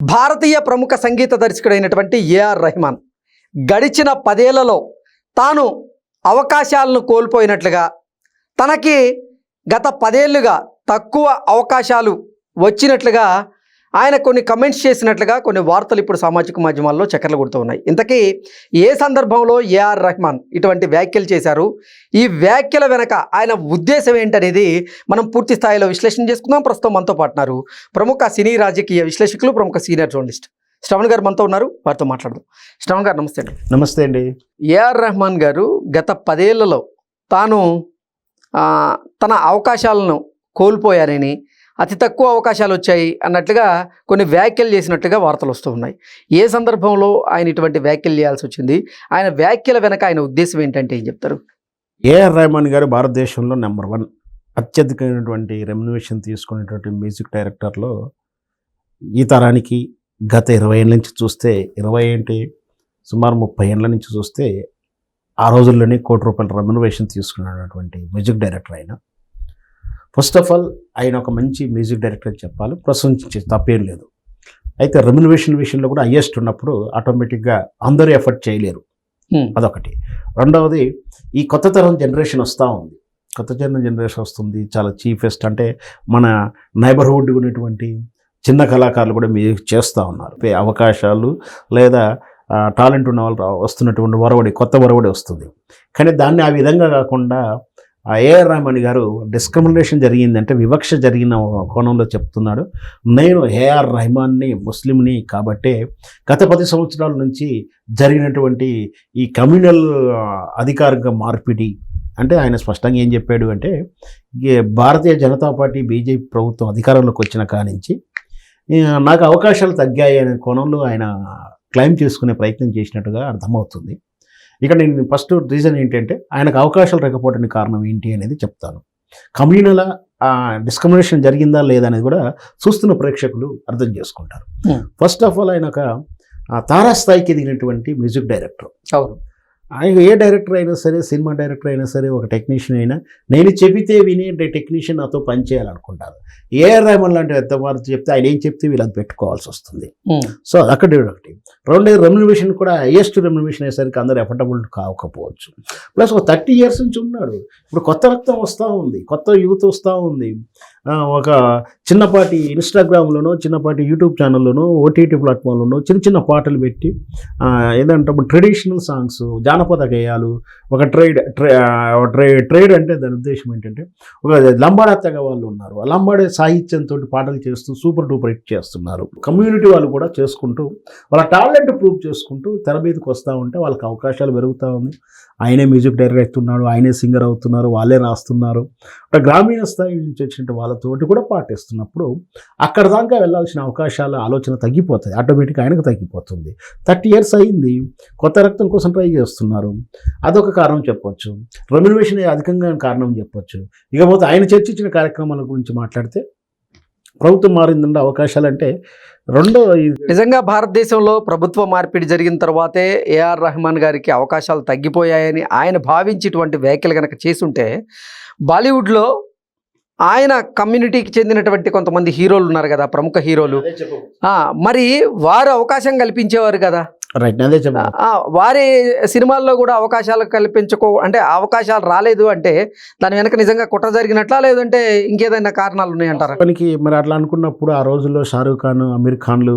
భారతీయ ప్రముఖ సంగీత దర్శకుడైనటువంటి ఏఆర్ రెహమాన్ గడిచిన పదేళ్ళలో తాను అవకాశాలను కోల్పోయినట్లుగా తనకి గత పదేళ్ళుగా తక్కువ అవకాశాలు వచ్చినట్లుగా ఆయన కొన్ని కమెంట్స్ చేసినట్లుగా కొన్ని వార్తలు ఇప్పుడు సామాజిక మాధ్యమాల్లో చక్కర్లు కొడుతూ ఉన్నాయి. ఇంతకీ ఏ సందర్భంలో ఏఆర్ రెహమాన్ ఇటువంటి వ్యాఖ్యలు చేశారు? ఈ వ్యాఖ్యల వెనక ఆయన ఉద్దేశం ఏంటనేది మనం పూర్తి స్థాయిలో విశ్లేషణ చేసుకుందాం. ప్రస్తుతం మనతో పాటున్నారు ప్రముఖ సినీ రాజకీయ విశ్లేషకులు ప్రముఖ సీనియర్ జర్నలిస్ట్ శ్రవణ్ గారు మనతో ఉన్నారు. వారితో మాట్లాడదాం. శ్రవణ్ గారు నమస్తే అండి. నమస్తే అండి. ఏఆర్ రెహమాన్ గారు గత పదేళ్ళలో తాను తన అవకాశాలను కోల్పోయారని అతి తక్కువ అవకాశాలు వచ్చాయి అన్నట్లుగా కొన్ని వ్యాఖ్యలు చేసినట్లుగా వార్తలు వస్తూ ఉన్నాయి. ఏ సందర్భంలో ఆయన ఇటువంటి వ్యాఖ్యలు చేయాల్సి వచ్చింది? ఆయన వ్యాఖ్యల వెనక ఆయన ఉద్దేశం ఏంటంటే ఏం చెప్తారు? ఏఆర్ రెహమాన్ గారు భారతదేశంలో నెంబర్ వన్. అత్యధికమైనటువంటి రెమ్యునేషన్ తీసుకునేటువంటి మ్యూజిక్ డైరెక్టర్లో ఈ తరానికి గత ఇరవై ఏళ్ళ నుంచి చూస్తే ఇరవై ఏంటి? సుమారు ముప్పై ఏళ్ళ నుంచి చూస్తే ఆ రోజుల్లోనే కోటి రూపాయల రెమ్యునేషన్ తీసుకున్నటువంటి మ్యూజిక్ డైరెక్టర్ ఆయన. ఫస్ట్ ఆఫ్ ఆల్ ఆయన ఒక మంచి మ్యూజిక్ డైరెక్టర్ అని చెప్పాలి. ప్రశంసించే తప్పేం లేదు. అయితే రెమ్యునేషన్ విషయంలో కూడా హయ్యెస్ట్ ఉన్నప్పుడు ఆటోమేటిక్గా అందరూ ఎఫర్ట్ చేయలేరు. హ్మ్. అదొకటి. రెండవది ఈ కొత్త తరం జనరేషన్ వస్తూ ఉంది. కొత్త తరం జనరేషన్ వస్తుంది. చాలా చీఫెస్ట్ అంటే మన నైబర్హుడ్ ఉన్నటువంటి చిన్న కళాకారులు కూడా మీరు చేస్తూ ఉన్నారు. అవకాశాలు లేదా టాలెంట్ ఉన్న వాళ్ళు వస్తున్నటువంటి వరవడి కొత్త వరవడి వస్తుంది. కానీ దాన్ని ఆ విధంగా కాకుండా ఏఆర్ రెహమాన్ గారు డిస్క్రిమినేషన్ జరిగిందంటే వివక్ష జరిగిన కోణంలో చెప్తున్నాడు. నేను ఏఆర్ రహమాన్ని ముస్లింని కాబట్టే గత పది సంవత్సరాల నుంచి జరిగినటువంటి ఈ కమ్యూనల్ అధికారిక మార్పిడి అంటే ఆయన స్పష్టంగా ఏం చెప్పాడు అంటే భారతీయ జనతా పార్టీ బీజేపీ ప్రభుత్వం అధికారంలోకి వచ్చిన కానించి నాకు అవకాశాలు తగ్గాయి అనే కోణంలో ఆయన క్లైమ్ చేసుకునే ప్రయత్నం చేసినట్టుగా అర్థమవుతుంది. ఇక్కడ నేను ఫస్ట్ రీజన్ ఏంటంటే ఆయనకు అవకాశాలు రాకపోవడానికి కారణం ఏంటి అనేది చెప్తాను. కమ్యూనల్ డిస్క్రిమినేషన్ జరిగిందా లేదా అనేది కూడా చూస్తున్న ప్రేక్షకులు అర్థం చేసుకుంటారు. ఫస్ట్ ఆఫ్ ఆల్ ఆయన ఒక తారాస్థాయికి ఎదిగినటువంటి మ్యూజిక్ డైరెక్టర్ అవును. ఆయన ఏ డైరెక్టర్ అయినా సరే సినిమా డైరెక్టర్ అయినా సరే ఒక టెక్నీషియన్ అయినా నేను చెబితే వినే టెక్నీషియన్ నాతో పనిచేయాలనుకుంటారు ఏ రెహమాన్ లాంటి పెద్ద వారు చెప్తే ఆయన ఏం చెప్తే వీళ్ళు అది పెట్టుకోవాల్సి వస్తుంది. హ్మ్. సో అదొకటి ఒకటి రెండోది రెమ్యునేషన్ కూడా హైయెస్ట్ రెమ్యునేషన్ అయ్యేసరికి అందరూ ఎఫర్టబుల్ కాకపోవచ్చు. ప్లస్ ఒక థర్టీ ఇయర్స్ నుంచి ఉన్నాడు. ఇప్పుడు కొత్త రక్తం వస్తూ ఉంది కొత్త యూత్ వస్తూ ఉంది. ఒక చిన్నపాటి ఇన్స్టాగ్రామ్లోనో చిన్నపాటి యూట్యూబ్ ఛానల్లోనో ఓటీటీ ప్లాట్ఫామ్లోనో చిన్న చిన్న పాటలు పెట్టి ఏదంటే ట్రెడిషనల్ సాంగ్స్ జానపద గేయాలు ఒక ట్రేడ్ ట్రే ట్రేడ్ ట్రేడ్ అంటే దాని ఉద్దేశం ఏంటంటే ఒక లంబాడా తెగ వాళ్ళు ఉన్నారు. ఆ లంబాడే సాహిత్యంతో పాటలు చేస్తూ సూపర్ డూపర్ హిట్ చేస్తున్నారు. కమ్యూనిటీ వాళ్ళు కూడా చేసుకుంటూ వాళ్ళ టాలెంట్ ప్రూవ్ చేసుకుంటూ తెర మీదకి వస్తూ ఉంటే వాళ్ళకి అవకాశాలు పెరుగుతూ ఉంది. ఆయనే మ్యూజిక్ డైరెక్టర్ అవుతున్నాడు ఆయనే సింగర్ అవుతున్నారు వాళ్ళే రాస్తున్నారు. అంటే గ్రామీణ స్థాయి నుంచి వచ్చిన వాళ్ళతోటి కూడా పాటిస్తున్నప్పుడు అక్కడ దాకా వెళ్ళాల్సిన అవకాశాల ఆలోచన తగ్గిపోతాయి ఆటోమేటిక్గా ఆయనకు తగ్గిపోతుంది. థర్టీ ఇయర్స్ అయింది కొత్త రక్తం కోసం ట్రై చేస్తున్నారు. అదొక కారణం చెప్పొచ్చు. రెమ్యునేషన్ అధికంగా కారణం చెప్పొచ్చు. ఇకపోతే ఆయన చర్చించిన కార్యక్రమాల గురించి మాట్లాడితే ప్రభుత్వం మారిందంటే అవకాశాలు అంటే రెండో నిజంగా భారతదేశంలో ప్రభుత్వ మార్పిడి జరిగిన తర్వాతే ఏఆర్ రెహమాన్ గారికి అవకాశాలు తగ్గిపోయాయని ఆయన భావించేటువంటి వ్యాఖ్యలు కనుక చేసుంటే బాలీవుడ్లో ఆయన కమ్యూనిటీకి చెందినటువంటి కొంతమంది హీరోలు ఉన్నారు కదా ప్రముఖ హీరోలు. మరి వారు అవకాశం కల్పించేవారు కదా. వారి సినిమాల్లో కూడా అవకాశాలు కల్పించుకో అంటే అవకాశాలు రాలేదు అంటే దాని వెనక నిజంగా కుట్ర జరిగినట్లా లేదంటే ఇంకేదైనా కారణాలు ఉన్నాయంటారా? పనికి మరి అట్లా అనుకున్నప్పుడు ఆ రోజుల్లో షారూఖ్ ఖాన్ అమీర్ ఖాన్లు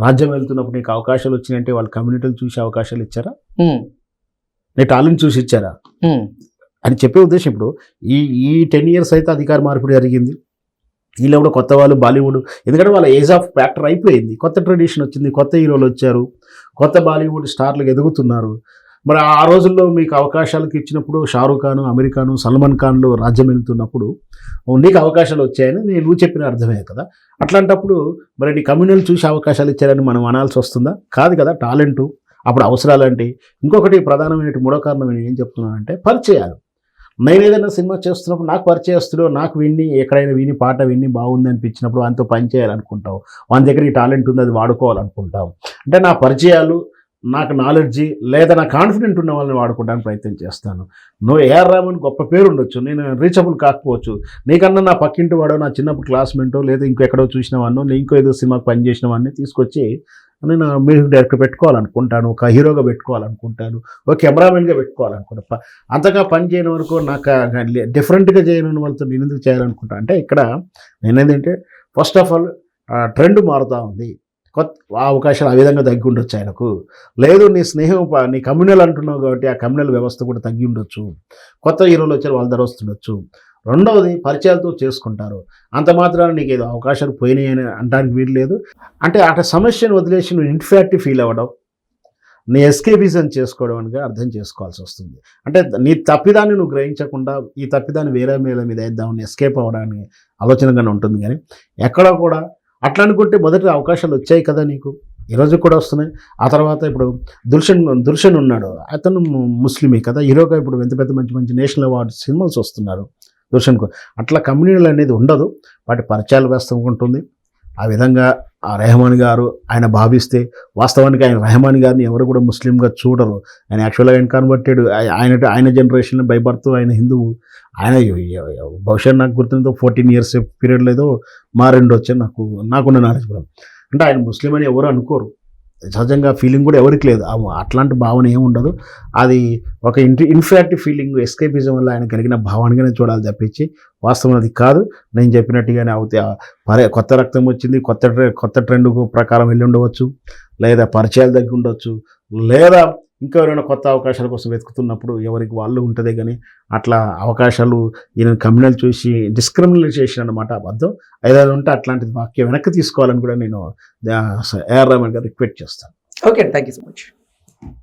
రాజ్యం వెళ్తున్నప్పుడు నీకు అవకాశాలు వచ్చినాయంటే వాళ్ళ కమ్యూనిటీలు చూసి అవకాశాలు ఇచ్చారా? నీ టాలెంట్ చూసి ఇచ్చారా? అని చెప్పే ఉద్దేశం ఇప్పుడు ఈ ఈ టెన్ ఇయర్స్ అయితే అధికార మార్పిడి జరిగింది. వీళ్ళు కూడా కొత్త వాళ్ళు బాలీవుడ్. ఎందుకంటే వాళ్ళ ఏజ్ ఆఫ్ ఫ్యాక్టర్ అయిపోయింది. కొత్త ట్రెడిషన్ వచ్చింది. కొత్త హీరోలు వచ్చారు. కొత్త బాలీవుడ్ స్టార్లు ఎదుగుతున్నారు. మరి ఆ రోజుల్లో మీకు అవకాశాలకు ఇచ్చినప్పుడు షారూఖ్ ఖాన్ అమెరికాను సల్మాన్ ఖాన్లు రాజ్యం వెళ్తున్నప్పుడు నీకు అవకాశాలు వచ్చాయని నేను నువ్వు చెప్పిన అర్థమే కదా? అట్లాంటప్పుడు మరి నీ కమ్యూనల్ చూసి అవకాశాలు ఇచ్చారని మనం అనాల్సి వస్తుందా? కాదు కదా టాలెంటు. అప్పుడు అవసరాలంటే ఇంకొకటి ప్రధానమైన మూడో కారణం నేను ఏం చెప్తున్నానంటే పరిచయాలు. నేను ఏదైనా సినిమా చేస్తున్నప్పుడు నాకు పరిచయస్తుడు నాకు విని ఎక్కడైనా విని పాట విని బాగుంది అనిపించినప్పుడు ఆయనతో పని చేయాలనుకుంటాం వాని దగ్గర ఈ టాలెంట్ ఉంది అది వాడుకోవాలనుకుంటాం అంటే నా పరిచయాలు నాకు నాలెడ్జి లేదా నా కాన్ఫిడెంట్ ఉన్న వాళ్ళని వాడుకోవడానికి ప్రయత్నం చేస్తాను. నువ్వు ఏఆర్ రామన్ గొప్ప పేరు ఉండొచ్చు నేను రీచబుల్ కాకపోవచ్చు. నీకన్నా నా పక్కింటి వాడో నా చిన్నప్పుడు క్లాస్మేటో లేదా ఇంకెక్కడో చూసిన వాడినో నేను ఇంకో ఏదో సినిమాకి పనిచేసిన వాడిని తీసుకొచ్చి నేను మ్యూజిక్ డైరెక్టర్ పెట్టుకోవాలనుకుంటాను ఒక హీరోగా పెట్టుకోవాలనుకుంటాను ఒక కెమెరామెన్గా పెట్టుకోవాలనుకుంటా. అంతగా పని చేయని వరకు నాకు డిఫరెంట్గా చేయని వాళ్ళతో నేను ఎందుకు చేయాలనుకుంటా అంటే ఇక్కడ నేనేంటంటే ఫస్ట్ ఆఫ్ ఆల్ ట్రెండ్ మారుతూ ఉంది. కొత్త ఆ అవకాశాలు ఆ విధంగా తగ్గి ఉండొచ్చు ఆయనకు. లేదు నీ స్నేహం ప- నీ కమ్యూనల్ అంటున్నావు కాబట్టి ఆ కమ్యూనల్ వ్యవస్థ కూడా తగ్గి ఉండొచ్చు. కొత్త హీరోలు వచ్చారు వాళ్ళ ధర వస్తుండొచ్చు. రెండవది పరిచయాలతో చేసుకుంటారు. అంత మాత్రాన నీకు ఏదో అవకాశాలు పోయినాయి అని అనడానికి వీలు లేదు. అంటే అక్కడ సమస్యను వదిలేసి నువ్వు ఇన్ఫాక్టివ్ ఫీల్ అవ్వడం నీ ఎస్కేపిజం చేసుకోవడం అనగా అర్థం చేసుకోవాల్సి వస్తుంది. అంటే నీ తప్పిదాన్ని నువ్వు గ్రహించకుండా ఈ తప్పిదాన్ని వేరే మేల మీద వేద్దామని ఎస్కేప్ అవ్వడానికి ఆలోచనగానే ఉంటుంది కానీ ఎక్కడా కూడా అట్లా అనుకుంటే మొదటి అవకాశాలు వచ్చాయి కదా నీకు? ఈరోజు కూడా వస్తున్నాయి. ఆ తర్వాత ఇప్పుడు దుల్షన్ దుల్షన్ ఉన్నాడు. అతను ముస్లిమే కదా. హీరోగా ఇప్పుడు ఎంత పెద్ద మంచి మంచి నేషనల్ అవార్డు సినిమాస్ వస్తున్నారు దుల్షన్కు అట్లా కమ్యూనిటీలు అనేది ఉండదు. వాటి పరిచయాలు వ్యవస్థ ఉంటుంది. ఆ విధంగా ఆ రెహమాన్ గారు ఆయన భావిస్తే వాస్తవానికి ఆయన రెహమాన్ గారిని ఎవరు కూడా ముస్లింగా చూడరు. ఆయన యాక్చువల్గా ఆయన కన్వర్టెడ్ ఆయన ఆయన జనరేషన్ బై బర్త్ ఆయన హిందువు. ఆయన బహుశా నాకు గుర్తుందో ఫోర్టీన్ ఇయర్స్ పీరియడ్ లేదో మారెండు వచ్చే నాకు నాకున్న నాలెడ్జ్ అంటే ఆయన ముస్లిం అని ఎవరు అనుకోరు. సహజంగా ఫీలింగ్ కూడా ఎవరికి లేదు. అట్లాంటి భావన ఏమి ఉండదు. అది ఒక ఇంటి ఇన్ఫాక్ట్ ఫీలింగ్ ఎస్కేపిజం వల్ల ఆయన కలిగిన భావనగానే చూడాలి తప్పించి వాస్తవం అది కాదు. నేను చెప్పినట్టుగానే అవుతే పరే కొత్త రక్తం వచ్చింది కొత్త ట్రె- కొత్త ట్రెండ్ ప్రకారం వెళ్ళి ఉండవచ్చు లేదా పరిచయాలు తగ్గి ఉండవచ్చు లేదా ఇంకా ఎవరైనా కొత్త అవకాశాల కోసం వెతుకుతున్నప్పుడు ఎవరికి వాళ్ళు ఉంటుందే కానీ అట్లా అవకాశాలు ఈయన కమ్యూనల్ చూసి డిస్క్రిమినేషన్ చేసిన అనమాట అబద్ధం. ఏదైనా ఉంటే అట్లాంటిది వాక్యం వెనక్కి తీసుకోవాలని కూడా నేను ఏఆర్ రహమాన్ గారు రిక్వెస్ట్ చేస్తాను. Okay thank you so much.